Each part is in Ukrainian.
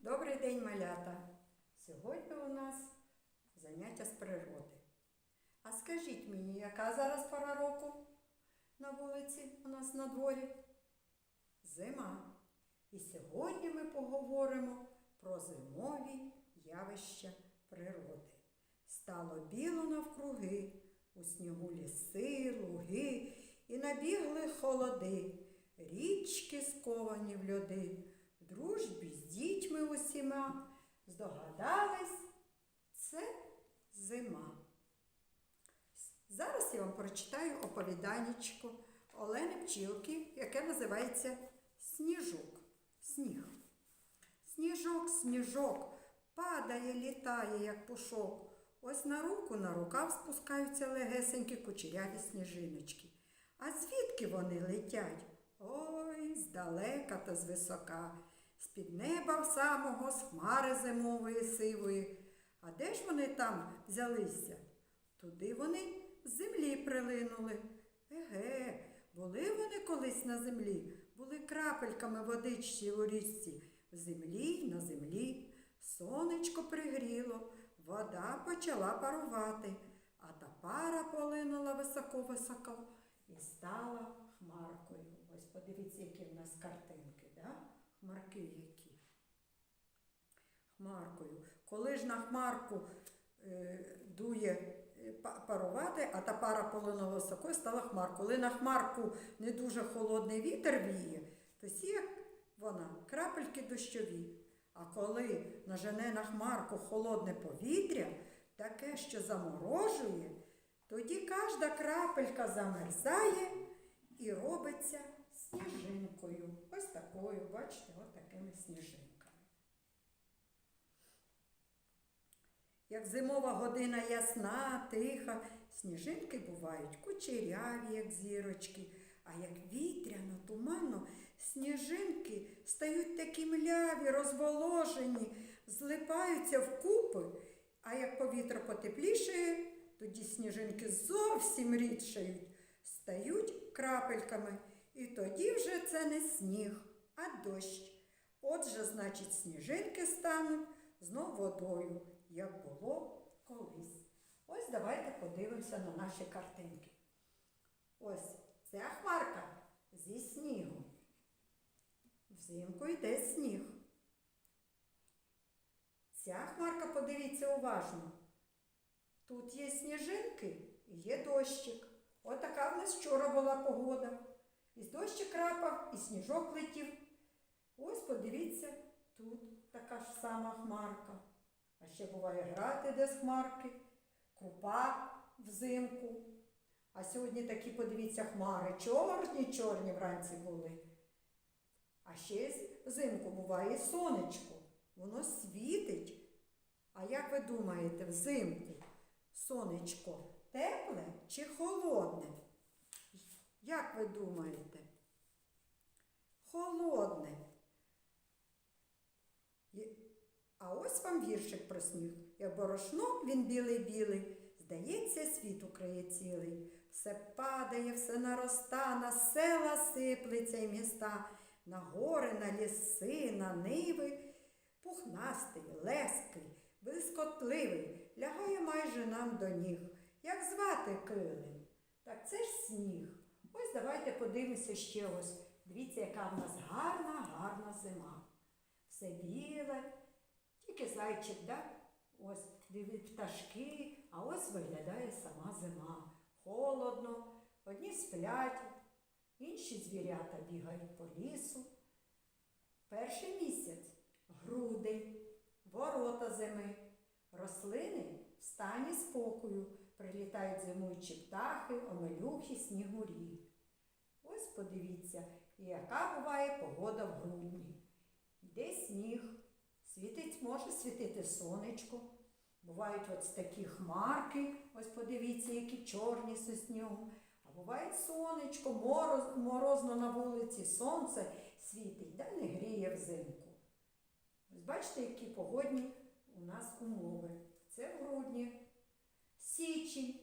Добрий день, малята! Сьогодні у нас заняття з природи. А скажіть мені, яка зараз пора року на вулиці у нас на дворі? Зима. І сьогодні ми поговоримо про зимові явища природи. Стало біло навкруги, у снігу ліси, луги, і набігли холоди, річки сковані в льоди, дружбі з дітьми усіма. Здогадались, це зима. Зараз я вам прочитаю оповіданечко Олени Пчілки, яке називається Сніжок. Сніг. Сніжок, сніжок, падає, літає, як пушок. Ось на руку, на рукав спускаються легесенькі кучеряві сніжиночки. А звідки вони летять? Ой, здалека та звисока, з-під неба в самого, з хмари зимової сивої. А де ж вони там взялися? Туди вони з землі прилинули. Еге, були вони колись на землі, були крапельками водичці у річці, в землі й на землі. Сонечко пригріло, вода почала парувати, а та пара полинула високо-високо і стала хмаркою. Ось подивіться, які в нас картинки, да? Хмарки які. Хмаркою. Коли ж на хмарку е, дує е, парувати, а та пара полинула високо і стала хмар. Коли на хмарку не дуже холодний вітер віє, то сіє вона крапельки дощові. А коли нажене на хмарку холодне повітря, таке, що заморожує, тоді кожна крапелька замерзає і робиться сніжинкою. Ось такою, бачите, ось такими сніжинками. Як зимова година ясна, тиха, сніжинки бувають кучеряві, як зірочки, а як вітряно, туманно, сніжинки стають такі мляві, розволожені, злипаються вкупи, а як повітря потеплішає, тоді сніжинки зовсім рідшають, стають крапельками, і тоді вже це не сніг, а дощ. Отже, значить, сніжинки стануть знов водою, як було колись. Ось давайте подивимося на наші картинки. Ось ця хмарка зі снігу. Взимку йде сніг. Ця хмарка, подивіться уважно. Тут є сніжинки і є дощик. Отака в нас вчора була погода. І дощик крапав, і сніжок летів. Ось подивіться, тут така ж сама хмарка. А ще буває грати де з хмарки, крупа взимку. А сьогодні такі, подивіться, хмари чорні, чорні вранці були. А ще взимку буває сонечко. Воно світить. А як ви думаєте, взимку сонечко тепле чи холодне? Як ви думаєте? Холодне. А ось вам віршик про сніг. Як борошно він білий-білий, здається, світ укриє цілий. Все падає, все нароста, на села сиплеться і міста, на гори, на ліси, на ниви. Пухнастий, леский, блискотливий, лягає майже нам до ніг. Як звати килим? Так це ж сніг. Давайте подивимося ще ось. Дивіться, яка в нас гарна, гарна зима. Все біле, тільки зайчик, да? Ось дивить пташки, а ось виглядає сама зима. Холодно, одні сплять, інші звірята бігають по лісу. Перший місяць грудень, ворота зими, рослини в стані спокою, прилітають зимуючі птахи, омелюхи, снігурі. Ось подивіться, яка буває погода в грудні. Йде сніг, світить, може світити сонечко. Бувають ось такі хмарки, ось подивіться, які чорні снігу. А буває сонечко, мороз, морозно на вулиці, сонце світить, да не гріє взимку. Ось бачите, які погодні у нас умови. Це в грудні. Січень.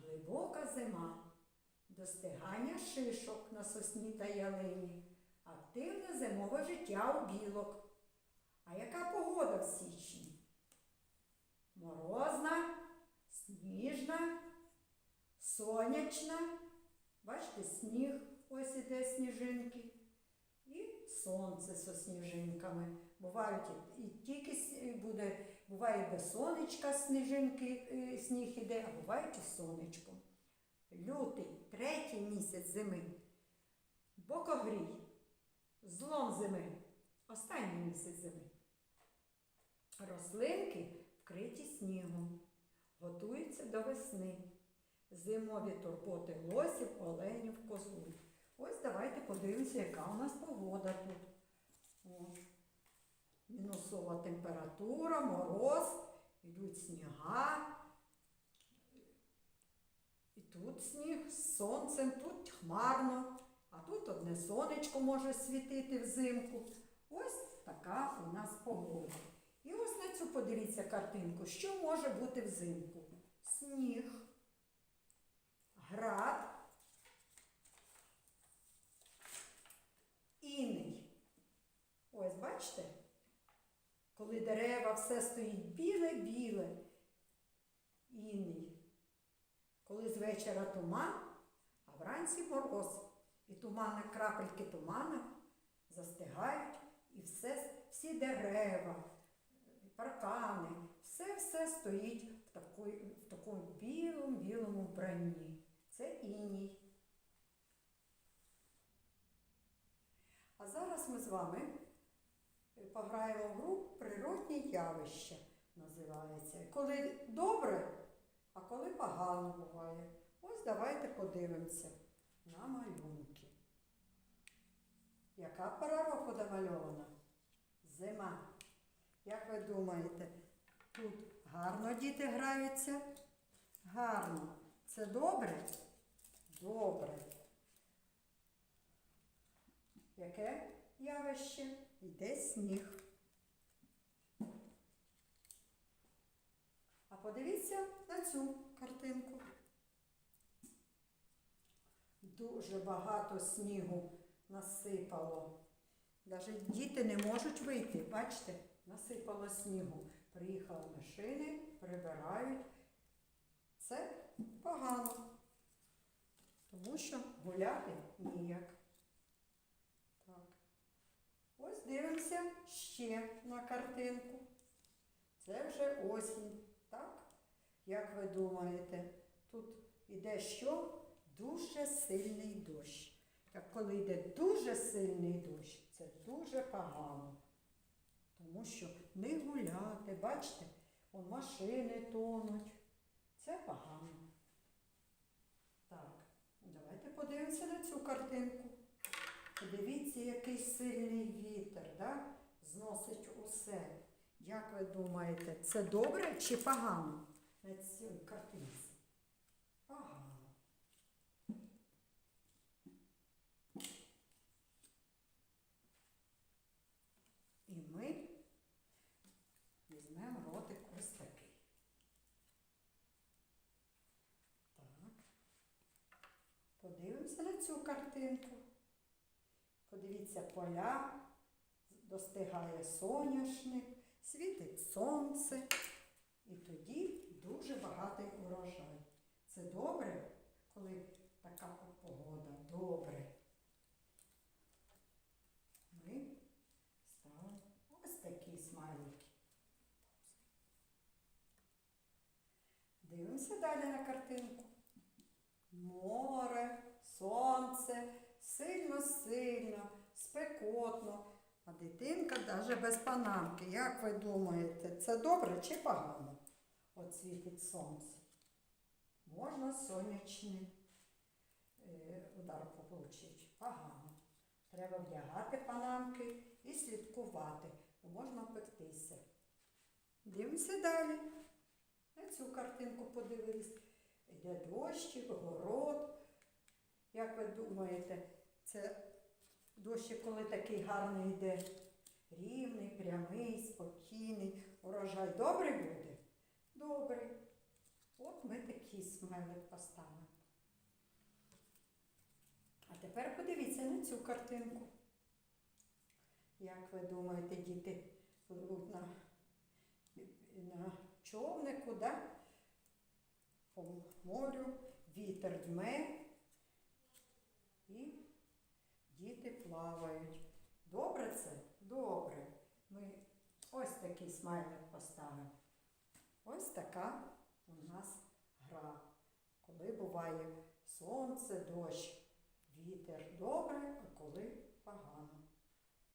Глибока зима. Достигання шишок на сосні та ялині. Активне зимове життя у білок. А яка погода в січні? Морозна, сніжна, сонячна. Бачите, сніг, ось іде сніжинки. І сонце зі сніжинками. Бувають і, тільки буде, буває без сонечка сніжинки, е, сніг іде, а бувають і сонечко. Лютий, третій місяць зими. Бокогрій, злом зими, останній місяць зими. Рослинки вкриті снігом, готуються до весни. Зимові турботи лосів, оленів, козуль. Ось давайте подивимося, яка у нас погода тут. О, мінусова температура, мороз, йдуть сніга. Тут сніг з сонцем, тут хмарно, а тут одне сонечко може світити взимку. Ось така у нас погода. І ось на цю подивіться картинку, що може бути взимку. Сніг, град, іней. Ось бачите, коли дерева все стоїть біле-біле, іней. Коли з вечора туман, а вранці мороз. І тумани, крапельки тумана застигають, і все, всі дерева, паркани, все-все стоїть в, такої, в такому білому білому вбранні. Це іній. А зараз ми з вами е, пограємо в гру природні явища називається. Коли добре, а коли погано буває. Ось давайте подивимося на малюнки. Яка пора року намальована? Зима. Як ви думаєте, тут гарно діти граються? Гарно. Це добре? Добре. Яке явище? Йде сніг. А подивіться на цю картинку. Дуже багато снігу насипало. Навіть діти не можуть вийти. Бачите, насипало снігу. Приїхали машини, прибирають. Це погано. Тому що гуляти ніяк. Так. Ось дивимося ще на картинку. Це вже осінь, так? Як ви думаєте, тут іде що? Дуже сильний дощ. Так коли йде дуже сильний дощ, це дуже погано. Тому що не гуляти, бачите, вон машини тонуть. Це погано. Так, давайте подивимося на цю картинку. Подивіться, який сильний вітер, да? зносить усе. Як ви думаєте, це добре чи погано на цій картинці? Погано. І ми візьмемо ротик ось такий. Так. Подивимося на цю картинку. Подивіться, поля, достигає соняшник, світить сонце. І тоді дуже багатий урожай. Це добре, коли така погода. Добре. Ми ставимо ось такі смайлики. Дивимося далі на картинку. Море, сонце, сильно-сильно, спекотно. А дитинка навіть без панамки. Як ви думаєте, це добре чи погано? От світить сонце. Можна сонячний е, удар отримати. Погано. Треба вдягати панамки і слідкувати, бо можна пектися. Дивимося далі. На цю картинку подивились. Йде дощик, город. Як ви думаєте, це дощик, коли такий гарний йде, рівний, прямий, спокійний, урожай добрий буде? Добрий. От ми такий смайлик поставимо. А тепер подивіться на цю картинку. Як ви думаєте, діти, пливуть на, на човнику, да? по морю, вітер дме і діти плавають. Добре це? Добре. Ми ось такий смайлик поставив. Ось така у нас гра. Коли буває сонце, дощ, вітер добре, а коли погано.